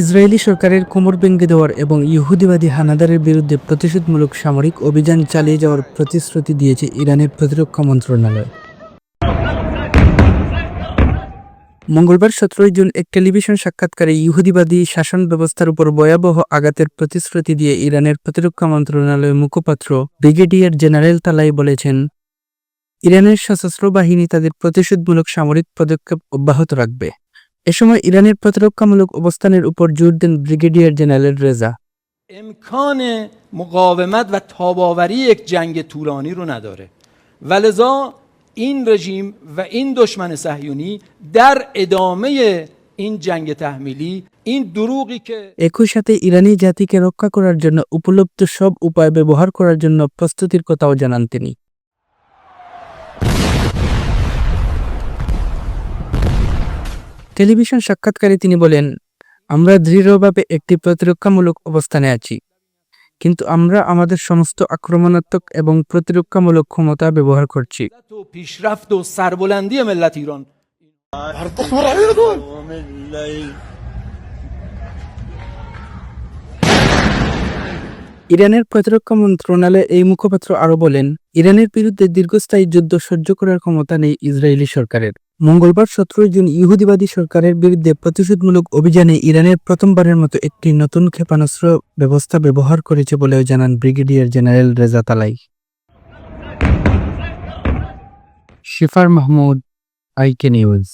Israeli সরকারের কোমর ভেঙে দেওয়ার এবং ইহুদিবাদী হানাদারের বিরুদ্ধে প্রতিশোধমূলক সামরিক অভিযান চালিয়ে যাওয়ার প্রতিশ্রুতি দিয়েছে ইরানের প্রতিরক্ষা মন্ত্রণালয়। মঙ্গলবার সতেরোই জুন এক টেলিভিশন সাক্ষাৎকারে ইহুদিবাদী শাসন ব্যবস্থার উপর ভয়াবহ আঘাতের প্রতিশ্রুতি দিয়ে ইরানের প্রতিরক্ষা মন্ত্রণালয়ের মুখপাত্র ব্রিগেডিয়ার জেনারেল তালাই বলেছেন, ইরানের সশস্ত্র বাহিনী তাদের প্রতিশোধমূলক সামরিক পদক্ষেপ অব্যাহত রাখবে। এ সময় ইরানের প্রতিরক্ষামূলক অবস্থানের উপর জোর দেন ব্রিগেডিয়ার জেনারেল রেজা امکان مقاومت و تاباوری یک جنگ طولانی رو نداره و لذا این رژیم و این دشمن صهیونی در ادامه این جنگ تحمیلی این دروغی که একই সাথে ইরানি জাতিকে রক্ষা করার জন্য উপলব্ধ সব উপায় ব্যবহার করার জন্য প্রস্তুতির কথাও জানান তিনি টেলিভিশন সাক্ষাৎকারে তিনি বলেন, আমরা দৃঢ়ভাবে একটি প্রতিরক্ষামূলক অবস্থানে আছি। কিন্তু আমরা আমাদের সমস্ত আক্রমণাত্মক এবং প্রতিরক্ষামূলক ক্ষমতা ব্যবহার করছি। ইরানের প্রতিরক্ষা মন্ত্রণালয় এই মুখপাত্র আরও বলেন, ইরানের বিরুদ্ধে দীর্ঘস্থায়ী যুদ্ধ সহ্য করার ক্ষমতা নেই ইসরায়েলি সরকারের। মঙ্গলবার সতেরোই জুন ইহুদিবাদী সরকারের বিরুদ্ধে প্রতিশোধমূলক অভিযানে ইরানের প্রথমবারের মতো একটি নতুন ক্ষেপণাস্ত্র ব্যবস্থা ব্যবহার করেছে বলেও জানান ব্রিগেডিয়ার জেনারেল রেজা তালাই শিফার মাহমুদ, আইকে নিউজ।